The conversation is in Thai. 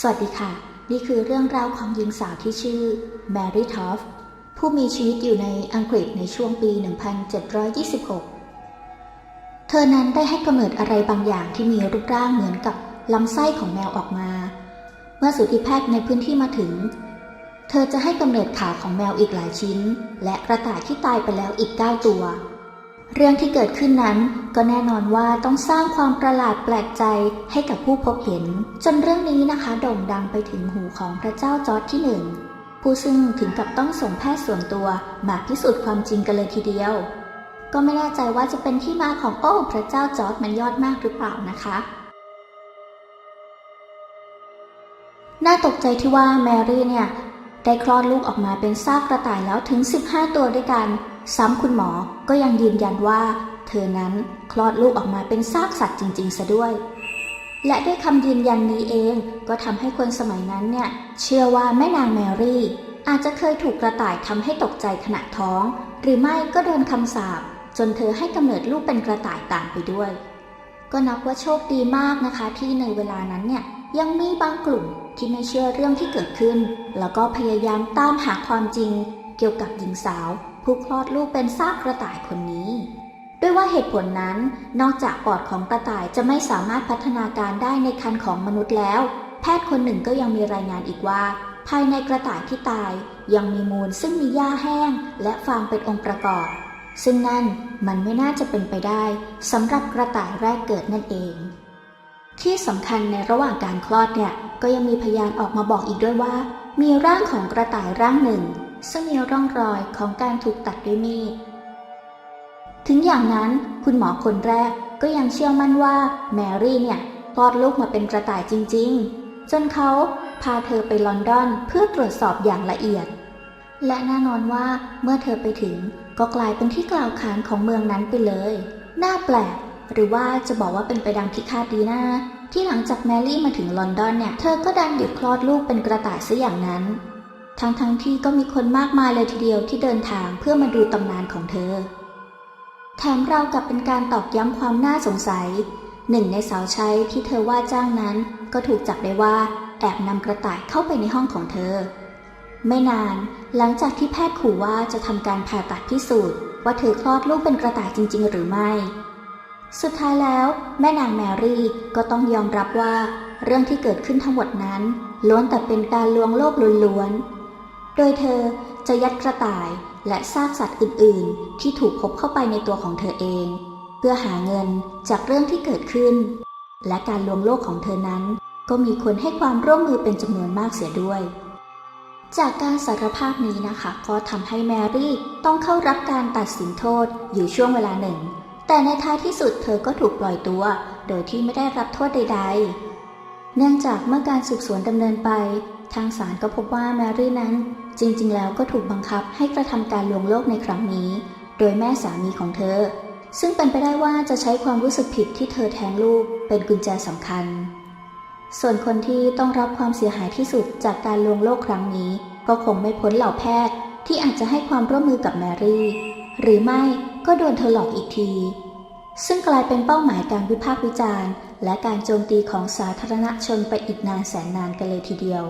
สวัสดีค่ะ นี่คือเรื่องราวของหญิงสาวที่ชื่อแมรี่ทอฟผู้มีชีวิตอยู่ในอังกฤษในช่วงปี 1726 เธอนั้นได้ให้กำเนิดอะไรบางอย่างที่มีรูปร่างเหมือนกับลำไส้ของแมวออกมา เมื่อสูติแพทย์ในพื้นที่มาถึง เธอจะให้กำเนิดขาของแมวอีกหลายชิ้น และกระต่ายที่ตายไปแล้วอีก 9 ตัว เรื่องที่เกิดขึ้นนั้นก็แน่นอนว่าต้องสร้างความประหลาดแปลกใจให้กับผู้พบเห็น จนเรื่องนี้นะคะโด่งดังไปถึงหูของพระเจ้าจอร์จที่หนึ่งผู้ซึ่งถึงกับต้องส่งแพทย์ส่วนตัวมาพิสูจน์ความจริงกันเลยทีเดียว ก็ไม่แน่ใจว่าจะเป็นที่มาของโอ้พระเจ้าจอร์จมันยอดมากหรือเปล่านะคะน่าตกใจที่ว่าแมรี่เนี่ยได้คลอดลูกออกมาเป็นซากกระต่ายแล้วถึง 15 ตัวด้วยกัน ซ้ำคุณหมอก็ยังยืนยันว่า เธอนั้นคลอดลูกออกมาเป็นซากสัตว์จริงๆซะด้วย และด้วยคำยืนยันนี้เองก็ทำให้คนสมัยนั้นเนี่ย เชื่อว่าแม่นางแมรี่ อาจจะเคยถูกกระต่ายทำให้ตกใจขณะท้อง หรือไม่ก็โดนคำสาปจนเธอให้กำเนิดลูกเป็นกระต่ายตามไปด้วย ก็นับว่าโชคดีมากนะคะที่ในเวลานั้นเนี่ยยังมีบางกลุ่มที่ไม่เชื่อเรื่องที่เกิดขึ้น แล้วก็พยายามตามหาความจริง เกี่ยวกับหญิงสาว ผู้คลอดลูกเป็นซากกระต่ายคนนี้ ด้วยว่าเหตุผลนั้นนอกจากปอดของกระต่ายจะไม่สามารถพัฒนาการได้ในคันของมนุษย์แล้ว แพทย์คนหนึ่งก็ยังมีรายงานอีกว่า ภายในกระต่ายที่ตาย ยังมีมูลซึ่งมีหญ้าแห้ง และฟางเป็นองค์ประกอบ ซึ่งนั่นมันไม่น่าจะเป็นไปได้สำหรับกระต่ายแรกเกิดนั่นเอง ที่สำคัญในระหว่างการคลอดเนี่ยก็ยังมีพยานออกมาบอกอีกด้วยว่า มีร่างของกระต่ายร่างหนึ่ง ซึ่งมีร่องรอยของการถูกตัดด้วยมีด ถึงอย่างนั้นคุณหมอคนแรกก็ยังเชื่อมั่นว่าแมรี่เนี่ยคลอดลูกมาเป็นกระต่ายจริง ๆ จนเขาพาเธอไปลอนดอนเพื่อตรวจสอบอย่างละเอียด และแน่นอนว่าเมื่อเธอไปถึงก็กลายเป็นที่กล่าวขานของเมืองนั้นไปเลย น่าแปลก หรือว่าจะบอกว่าเป็นไปดังที่คาดดีนะที่หลังจากแมรี่มาถึงลอนดอนเนี่ย เธอก็ดันหยุดคลอดลูกเป็นกระต่ายซะอย่างนั้น ทั้งทั้งๆที่ก็มีคนมากมายเลยทีเดียวที่เดินทางเพื่อมาดูตำนานของเธอ แถมเรากับเป็นการตอกย้ำความน่าสงสัย หนึ่งในสาวใช้ที่เธอว่าจ้างนั้น ก็ถูกจับได้ว่าแอบนำกระต่ายเข้าไปในห้องของเธอ ไม่นานหลังจากที่แพทย์ขู่ว่าจะทำการผ่าตัดพิสูจน์ ว่าเธอคลอดลูกเป็นกระต่ายจริง ๆ หรือไม่ สุดท้ายแล้ว แม่นางแมรี่ก็ต้องยอมรับว่าเรื่องที่เกิดขึ้นทั้งหมดนั้น ล้วนแต่เป็นการลวงโลกล้วน โดยเธอจะยัดกระต่ายและซากสัตว์อื่น ๆ ที่ถูกพบเข้าไปในตัวของเธอเอง เพื่อหาเงินจากเรื่องที่เกิดขึ้น และการลวงโลกของเธอนั้น ก็มีคนให้ความร่วมมือเป็นจำนวนมากเสียด้วย จากการสารภาพนี้นะคะก็ทำให้แมรี่ต้องเข้ารับการตัดสินโทษอยู่ช่วงเวลาหนึ่ง แต่ในท้ายที่สุดเธอก็ถูกปล่อยตัว โดยที่ไม่ได้รับโทษใด ๆ เนื่องจากเมื่อการสืบสวนดำเนินไป ทางศาลก็พบว่าแมรี่นั้น จริงๆ แล้วก็ถูกบังคับให้กระทำการลวงโลกในครั้งนี้ โดยแม่สามีของเธอ ซึ่งเป็นไปได้ว่าจะใช้ความรู้สึกผิดที่เธอแท้งลูกเป็นกุญแจสำคัญ ส่วนคนที่ต้องรับความเสียหายที่สุดจากการลวงโลกครั้งนี้ ก็คงไม่พ้นเหล่าแพทย์ที่อาจจะให้ความร่วมมือกับแมรี่ หรือไม่ก็โดนเธอหลอกอีกที ซึ่งกลายเป็นเป้าหมายการวิพากษ์วิจารณ์ และการโจมตีของสาธารณชนไปอีกนานแสนนานกันเลยทีเดียว